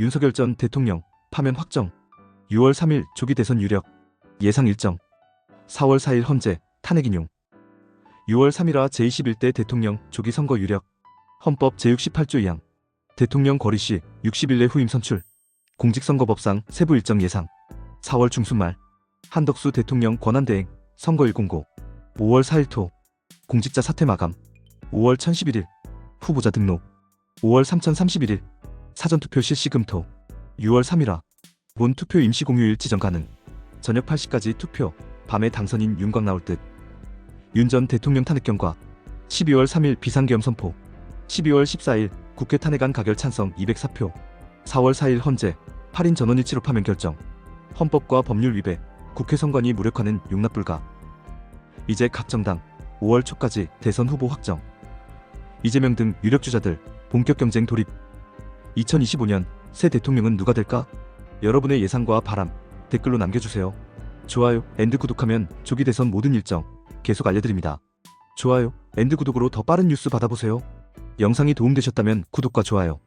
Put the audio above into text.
윤석열 전 대통령 파면 확정. 6월 3일 조기 대선 유력. 예상 일정. 4월 4일 헌재 탄핵 인용. 6월 3일화 제21대 대통령 조기 선거 유력. 헌법 제68조 2항. 대통령 거리 시 60일 내 후임 선출. 공직선거법상 세부 일정 예상. 4월 중순 말. 한덕수 대통령 권한대행 선거일 공고. 5월 4일 토. 공직자 사퇴 마감. 5월 1011일. 후보자 등록. 5월 3031일. 사전투표 실시 금토. 6월 3일화. 본 투표 임시 공휴일 지정 가능. 저녁 8시까지 투표. 밤에 당선인 윤곽 나올 듯. 윤 전 대통령 탄핵 경과. 12월 3일 비상계엄 선포. 12월 14일 국회 탄핵안 가결 찬성 204표. 4월 4일 헌재 8인 전원 일치로 파면 결정. 헌법과 법률 위배. 국회 선관위 무력화는 용납 불가. 이제 각 정당 5월 초까지 대선 후보 확정. 이재명 등 유력 주자들 본격 경쟁 돌입. 2025년 새 대통령은 누가 될까? 여러분의 예상과 바람 댓글로 남겨주세요. 좋아요, 앤드 구독하면 조기 대선 모든 일정 계속 알려드립니다. 좋아요, 앤드 구독으로 더 빠른 뉴스 받아보세요. 영상이 도움되셨다면 구독과 좋아요